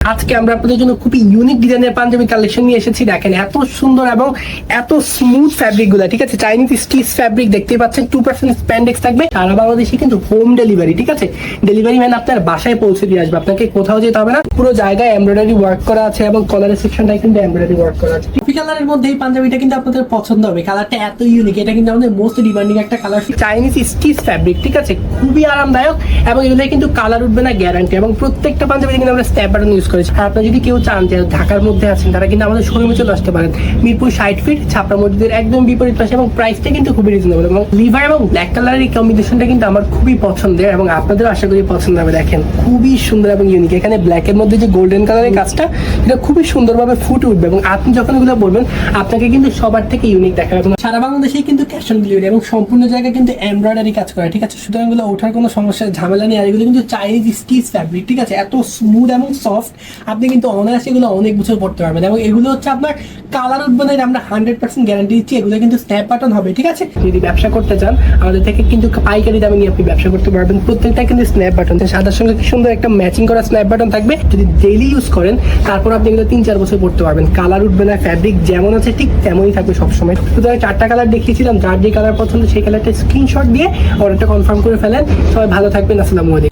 আজকে আমরা আপনাদের জন্য খুবই ইউনিক ডিজাইনের পাঞ্জাবি কালেকশন নিয়ে এসেছি। দেখেন, এত সুন্দর এবং এত স্মুথ ফ্যাব্রিকগুলা, ঠিক আছে? চাইনিজ স্টিচ ফ্যাব্রিক দেখতে পাচ্ছেন টু পার্সেন্ট স্প্যান্ডেক্স থাকবে। সারা বাংলাদেশে কিন্তু হোম ডেলিভারি ঠিক আছে? ডেলিভারি ম্যান আপনার বাসায় পৌঁছে দিয়ে আসবে, আপনাকে কোথাও যেতে হবে না। পুরো জায়গায় এমব্রয়ডারি ওয়ার্ক করা আছে এবং কলারের সেকশনটা কিন্তু এমব্রয়ডারি ওয়ার্ক করা আছে কফি কালারের মধ্যে এই পাঞ্জাবিটা কিন্তু আপনাদের পছন্দ হবে। কালারটা এত ইউনিক এটা কিন্তু আমাদের মোস্ট ডিমান্ডিং একটা কালার চাইনিজ স্টিচ ফ্যাব্রিক ঠিক আছে? খুবই আরামদায়ক এবং এগুলো কিন্তু কালার উঠবে না গ্যারান্টি এবং প্রত্যেকটা পাঞ্জাবি কিন্তু আমরা স্ট্যাপ বাটন ইউজ করেছি। আর আপনারা যদি কেউ চান যে ঢাকার মধ্যে আছেন, তারা কিন্তু আমাদের শোরুমে চলে আসতে পারেন। মিরপুর ষাট ফিট ছাপড়া মসজিদের একদম বিপরীত পাশে এবং প্রাইসটা কিন্তু খুবই রিজনেবল এবং লিভার এবং ব্ল্যাক কালারের এই কম্বিনেশনটা কিন্তু আমার খুবই পছন্দের এবং আপনাদের আশা করি পছন্দ হবে। দেখেন, খুবই সুন্দর এবং ইউনিক এখানে ব্ল্যাকের মধ্যে যে গোল্ডেন কালারের কাজটা, এটা খুবই সুন্দরভাবে ফুটে উঠবে এবং আপনি যখন এগুলো বলবেন, আপনাকে কিন্তু সবার থেকে ইউনিক দেখাবে। এবং সারা বাংলাদেশেই কিন্তু ক্যাশ অন ডেলিভারি এবং সম্পূর্ণ জায়গায় কিন্তু এমব্রয়ডারি কাজ করে ঠিক আছে? সুতরাং এগুলো ওঠার কোনো সমস্যা, ঝামেলা নেই। আর এগুলো কিন্তু চাইনিজ স্টিচ ফ্যাব্রিক ঠিক আছে? এত স্মুথ এবং সফট আপনি কিন্তু অনায়াসে এগুলো অনেক বছর পড়তে পারবেন। এবং এগুলো হচ্ছে আপনার কালার না আমরা হান্ড্রেড পার্সেন্ট গ্যারান্টি দিচ্ছি, এগুলো কিন্তু স্ন্যাপ বাটন হবে, ঠিক আছে? যদি ব্যবসা করতে চান, আমাদের থেকে কিন্তু পাইকারি দামে নিয়ে আপনি ব্যবসা করতে পারবেন। প্রত্যেকটা কিন্তু স্ন্যাপ বাটন সাদার সঙ্গে সুন্দর একটা ম্যাচিং করা স্ন্যাপ বাটন থাকবে? যদি ডেইলি ইউজ করেন, তারপর আপনি এগুলো তিন চার বছর পড়তে পারবেন। কালার উঠবে না ফ্যাব্রিক যেমন আছে, ঠিক তেমনই থাকবে সবসময়। সুতরাং চারটা কালার দেখিয়েছিলাম, যার যে কালার পছন্দ সেই কালারটা স্ক্রিনশট দিয়ে অর্ডারটা কনফার্ম করে ফেলেন। সবাই ভালো থাকবেন, আসসালামু আলাইকুম।